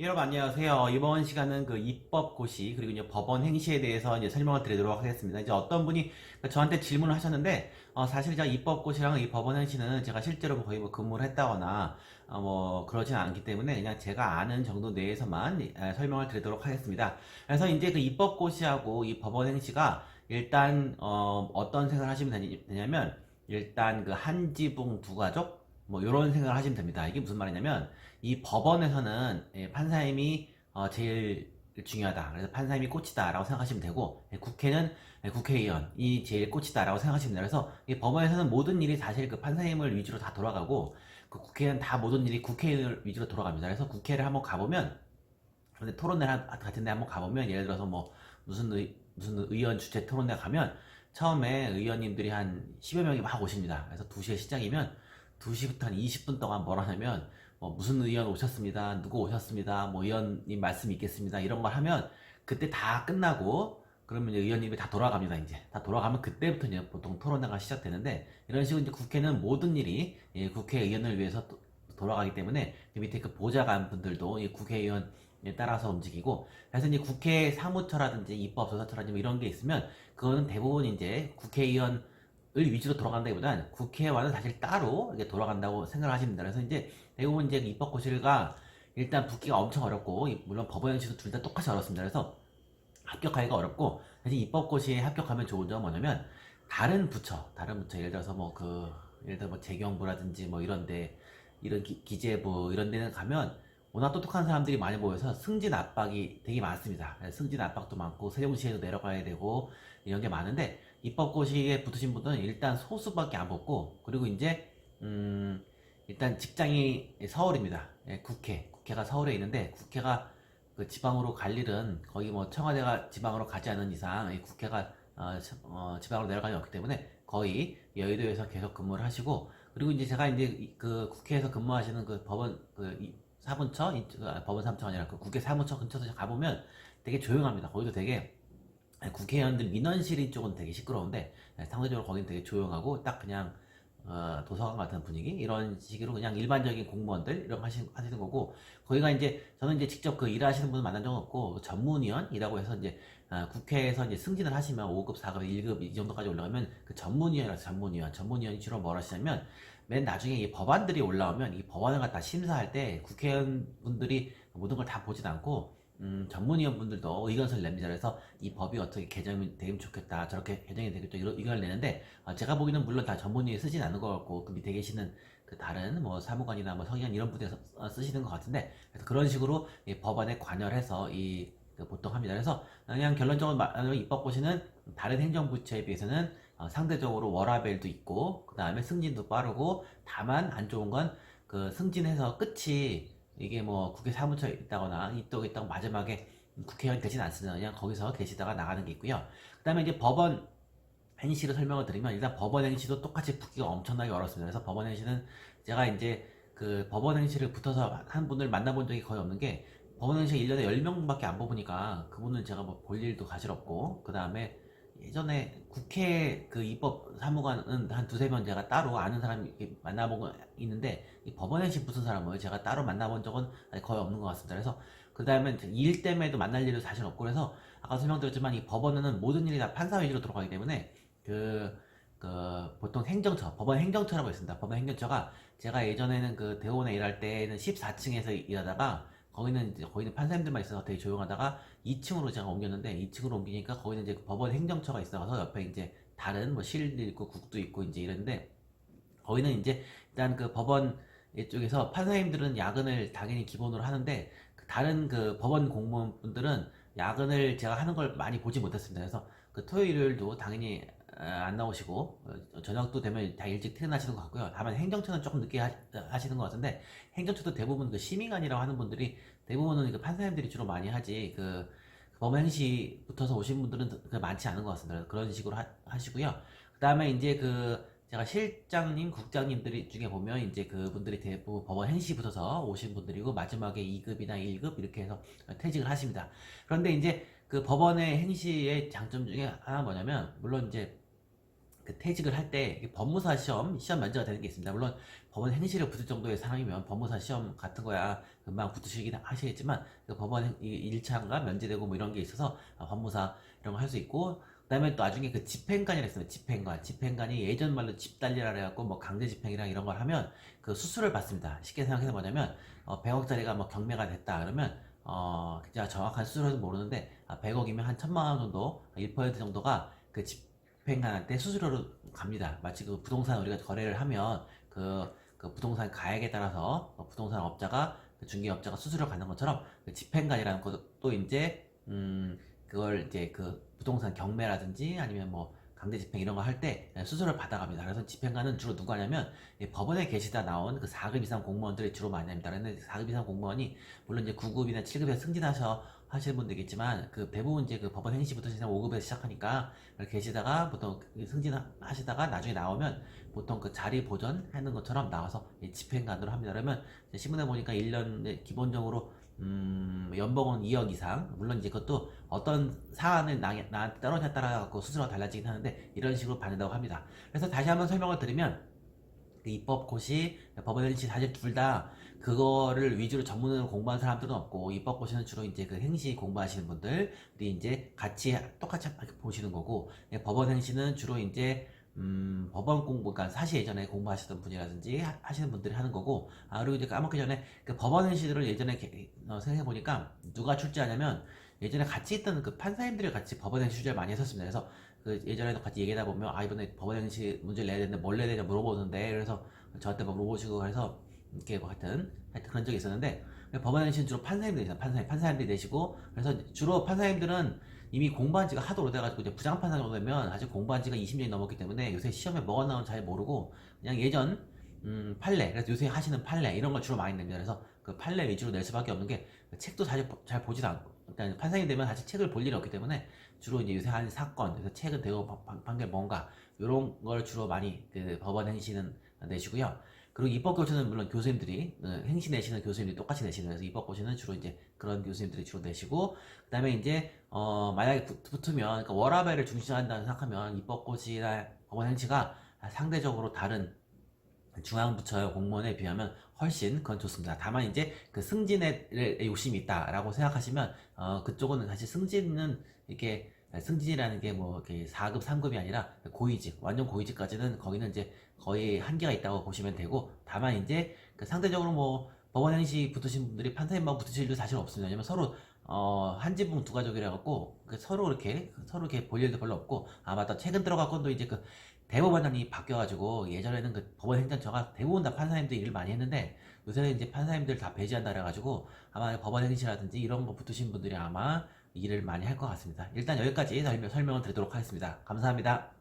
여러분 안녕하세요. 이번 시간은 그 입법 고시 그리고 이제 법원 행시에 대해서 이제 설명을 드리도록 하겠습니다. 이제 어떤 분이 저한테 질문을 하셨는데 어, 사실 제가 입법 고시랑 이 법원 행시는 제가 실제로 거의 뭐 근무를 했다거나 어, 뭐 그러진 않기 때문에 그냥 제가 아는 정도 내에서만 에, 설명을 드리도록 하겠습니다. 그래서 이제 그 입법 고시하고 이 법원 행시가 일단 어, 어떤 생각을 하시면 되냐- 되냐면 일단 그 한 지붕 두 가족 뭐 이런 생각을 하시면 됩니다. 이게 무슨 말이냐면 이 법원에서는 예, 판사님이 어, 제일 중요하다. 그래서 판사님이 꽃이다라고 생각하시면 되고 예, 국회는 예, 국회의원이 제일 꽃이다라고 생각하시면 돼요. 그래서 이 법원에서는 모든 일이 사실 그 판사님을 위주로 다 돌아가고 그 국회는 다 모든 일이 국회의원을 위주로 돌아갑니다. 그래서 국회를 한번 가보면 근데 토론회 같은 데 한번 가보면 예를 들어서 뭐 무슨 의, 무슨 의원 주최 토론회 가면 처음에 의원님들이 한 10여 명이 막 오십니다. 그래서 2시에 시작이면 2시부터 한 20분 동안 뭘 하냐면 뭐 무슨 의원 오셨습니다. 누구 오셨습니다. 뭐 의원님 말씀 있겠습니다. 이런 걸 하면 그때 다 끝나고 그러면 이제 의원님이 다 돌아갑니다. 이제 다 돌아가면 그때부터 이제 보통 토론회가 시작되는데 이런 식으로 이제 국회는 모든 일이 예, 국회의원을 위해서 도- 돌아가기 때문에 그 밑에 그 보좌관 분들도 이 국회의원 에 따라서 움직이고 그래서 이제 국회 사무처라든지 입법조사처라든지 뭐 이런 게 있으면 그거는 대부분 이제 국회의원 을 위주로 돌아간다기보단 국회와는 사실 따로 이렇게 돌아간다고 생각을 하시면 됩니다. 그래서 이제 대부분 이제 입법고시가 일단 붙기가 엄청 어렵고 이- 물론 법원연시도 둘 다 똑같이 어렵습니다. 그래서 합격하기가 어렵고 사실 입법고시에 합격하면 좋은 점은 뭐냐면 다른 부처, 다른 부처 예를 들어서 뭐 그 예를 들어 뭐 재경부라든지 뭐 이런데 이런 기, 기재부 이런 데는 가면 워낙 똑똑한 사람들이 많이 모여서 승진 압박이 되게 많습니다. 그래서 승진 압박도 많고 세종시에도 내려가야 되고 이런 게 많은데 입법 고시에 붙으신 분들은 일단 소수밖에 안 붙고 그리고 이제 음 일단 직장이 서울입니다. 예, 국회 국회가 서울에 있는데 국회가 그 지방으로 갈 일은 거의 뭐 청와대가 지방으로 가지 않는 이상 이 국회가 어, 시- 어, 지방으로 내려가지 않기 때문에 거의 여의도에서 계속 근무를 하시고 그리고 이제 제가 이제 이- 그 국회에서 근무하시는 그 법원 그 이- 사무처 아, 법원 사무처가 아니라 그 국회 사무처 근처에서 가보면 되게 조용합니다. 거기도 되게 국회의원들 민원실 쪽은 되게 시끄러운데 네, 상대적으로 거긴 되게 조용하고 딱 그냥 어, 도서관 같은 분위기? 이런 식으로 그냥 일반적인 공무원들 이런 거 하시, 하시는 거고 거기가 이제 저는 이제 직접 그 일하시는 분을 만난 적은 없고 그 전문위원이라고 해서 이제 어, 국회에서 이제 승진을 하시면 5급, 4급, 1급 이 정도까지 올라가면 그 전문위원이라서 전문위원 전문위원이 주로 뭘 하시냐면 맨 나중에 이 법안들이 올라오면 이 법안을 갖다 심사할 때 국회의원분들이 모든 걸 다 보진 않고 음, 전문위원분들도 의견서를 냅니다. 그래서 이 법이 어떻게 개정이 되면 좋겠다. 저렇게 개정이 되겠다. 이런 의견을 내는데 어, 제가 보기에는 물론 다 전문위에 쓰진 않는 것 같고 그 밑에 계시는 그 다른 뭐 사무관이나 뭐 성의관 이런 분들이 서- 어, 쓰시는 것 같은데 그래서 그런 식으로 이 법안에 관여해서 이그 보통 합니다. 그래서 그냥 결론적으로 말하면 입법고시는 다른 행정부처에 비해서는 어, 상대적으로 워라벨도 있고 그 다음에 승진도 빠르고 다만 안 좋은 건 그 승진해서 끝이 이게 뭐 국회 사무처에 있다거나 이쪽 있다고 마지막에 국회의원 되진 않습니다. 그냥 거기서 계시다가 나가는 게 있고요. 그 다음에 이제 법원 행시를 설명을 드리면 일단 법원 행시도 똑같이 붙기가 엄청나게 어렵습니다. 그래서 법원 행시는 제가 이제 그 법원 행시를 붙어서 한 분을 만나본 적이 거의 없는 게 법원 행시 1년에 10명밖에 안 뽑으니까 그분은 제가 뭐 볼 일도 사실 없고 그 다음에 예전에 국회 그 입법 사무관은 한 두세 명 제가 따로 아는 사람이 이렇게 만나본 거 있는데 이 법원 행시 붙은 사람을 제가 따로 만나본 적은 거의 없는 것 같습니다. 그래서 그 다음에 일 때문에도 만날 일도 사실 없고 그래서 아까 설명드렸지만 이 법원은 모든 일이 다 판사 위주로 돌아가기 때문에 그, 그 보통 행정처, 법원 행정처라고 있습니다. 법원 행정처가 제가 예전에는 그 대원에 일할 때는 14층에서 일하다가 거기는 이제 거기는 판사님들만 있어서 되게 조용하다가 2층으로 제가 옮겼는데 2층으로 옮기니까 거기는 이제 법원 행정처가 있어서 옆에 이제 다른 뭐 실도 있고 국도 있고 이제 이랬는데 거기는 이제 일단 그 법원 쪽에서 판사님들은 야근을 당연히 기본으로 하는데 그 다른 그 법원 공무원분들은 야근을 제가 하는 걸 많이 보지 못했습니다. 그래서 그 토요일도 당연히 아, 안 나오시고 어, 저녁도 되면 다 일찍 퇴근하시는 것 같고요. 다만 행정처는 조금 늦게 하, 하시는 것 같은데 행정처도 대부분 그 시민관이라고 하는 분들이 대부분은 그 판사님들이 주로 많이 하지 그 법원 행시 붙어서 오신 분들은 그 많지 않은 것 같습니다. 그런 식으로 하, 시고요그 다음에 이제 그 제가 실장님, 국장님들이 중에 보면 이제 그분들이 대부분 법원 행시 붙어서 오신 분들이고 마지막에 2급이나 1급 이렇게 해서 퇴직을 하십니다. 그런데 이제 그 법원의 행시의 장점 중에 하나 뭐냐면 물론 이제 그 퇴직을 할 때 법무사 시험 시험 면제가 되는 게 있습니다. 물론 법원 행시를 붙을 정도의 사람이면 법무사 시험 같은 거야 금방 붙으시긴 하시겠지만 그 법원 행- 이 1차가 면제되고 뭐 이런 게 있어서 어, 법무사 이런 거 할 수 있고 그다음에 또 나중에 그 집행관이라 있습니다. 집행관. 집행관이 예전 말로 집달리라 해갖고 뭐 강제 집행이랑 이런 걸 하면 그 수수료를 받습니다. 쉽게 생각해서 뭐냐면 어, 100억짜리가 뭐 경매가 됐다 그러면 어 진짜 정확한 수수료는 모르는데 아, 100억이면 한 천만 원 정도 1% 정도가 그 집 행관한테 수수료로 갑니다. 마치 그 부동산 우리가 거래를 하면 그, 그 부동산 가액에 따라서 어, 부동산 업자가 그 중개업자가 수수료 받는 것처럼 그 집행관이라는 것도 이제 음 그걸 이제 그 부동산 경매라든지 아니면 뭐 강제 집행 이런 거 할 때 수수료를 받아갑니다. 그래서 집행관은 주로 누가 하냐면 이 법원에 계시다 나온 그 4급 이상 공무원들이 주로 많이 합니다. 근데 4급 이상 공무원이 물론 이제 9급이나 7급에 승진하셔 하시는 분들겠지만 그 대부분 이제 그 법원 행시부터 시작 5급에서 시작하니까 계시다가 보통 승진하시다가 나중에 나오면 보통 그 자리 보전하는 것처럼 나와서 이 집행관으로 합니다. 그러면 신문에 보니까 1년에 기본적으로 음, 연봉은 2억 이상. 물론 이제 그것도 어떤 사안을 나, 나한테 떨어졌 따라 갖고 수수료가 달라지긴 하는데 이런 식으로 받는다고 합니다. 그래서 다시 한번 설명을 드리면 그 입법고시, 법원행시 사실 둘 다 그거를 위주로 전문으로 공부하는 사람들은 없고 입법고시는 주로 이제 그 행시 공부하시는 분들이 이제 같이 똑같이 보시는 거고 예, 법원 행시는 주로 이제 음, 법원 공부, 그러니까 사실 예전에 공부하시던 분이라든지 하- 하시는 분들이 하는 거고, 아, 그리고 이제 까먹기 전에 그 법원 행시들을 예전에 게- 어, 생각해보니까 누가 출제하냐면 예전에 같이 있던 그 판사님들이 같이 법원 행시 출제를 많이 했었습니다. 그래서 그 예전에도 같이 얘기하다 보면 아, 이번에 법원 행시 문제를 내야 되는데 뭘 내야 되냐 물어보는데 그래서 저한테 막 물어보시고 해서 이렇게 뭐 하여튼, 하여튼 그런 적이 있었는데 법원 행시는 주로 판사님들이. 판사님, 판사님들이 내시고 그래서 주로 판사님들은 이미 공부한 지가 하도 오래돼가지고 이제 부장판사 정도 되면 아직 공부한 지가 20년이 넘었기 때문에 요새 시험에 뭐가 나오는지 잘 모르고 그냥 예전 음, 판례 그래서 요새 하시는 판례 이런 걸 주로 많이 냅니다 그래서 그 판례 위주로 낼 수밖에 없는 게그 책도 사실 보- 잘 보지도 않고 일단 판사님 되면 사실 책을 볼 일이 없기 때문에 주로 이제 요새 하는 사건 그래서 책은 판- 판결 뭔가 이런 걸 주로 많이 그 법원 행시는 내시고요 그리고 입법고시는 물론 교수님들이 어, 행시 내시는 교수님들이 똑같이 내시는 그래서 입법고시는 주로 이제 그런 교수님들이 주로 내시고 그 다음에 이제 어 만약에 붙, 붙으면 그러니까 워라밸을 중시한다고 생각하면 입법고시나 법원 행시가 상대적으로 다른 중앙부처 공무원에 비하면 훨씬 그건 좋습니다. 다만 이제 그 승진에 욕심이 있다라고 생각하시면 어 그쪽은 사실 승진은 이렇게 승진이라는 게 뭐 이렇게 4급, 3급이 아니라 고위직, 완전 고위직까지는 거기는 이제 거의 한계가 있다고 보시면 되고 다만 이제 그 상대적으로 뭐 법원 행시 붙으신 분들이 판사님만 붙으실 일도 사실 없습니다. 왜냐면 서로 어, 한 지붕 두 가족이라 갖고 그 서로 이렇게 서로 이렇게 볼 일도 별로 없고 아 맞다 최근 들어간 건도 이제 그 대법원장이 바뀌어가지고 예전에는 그 법원 행정처가 대부분 다 판사님들이 일을 많이 했는데 요새는 이제 판사님들 다 배제한다 그래가지고 아마 법원 행시라든지 이런 거 붙으신 분들이 아마 일을 많이 할 것 같습니다. 일단 여기까지 설명- 설명을 드리도록 하겠습니다. 감사합니다.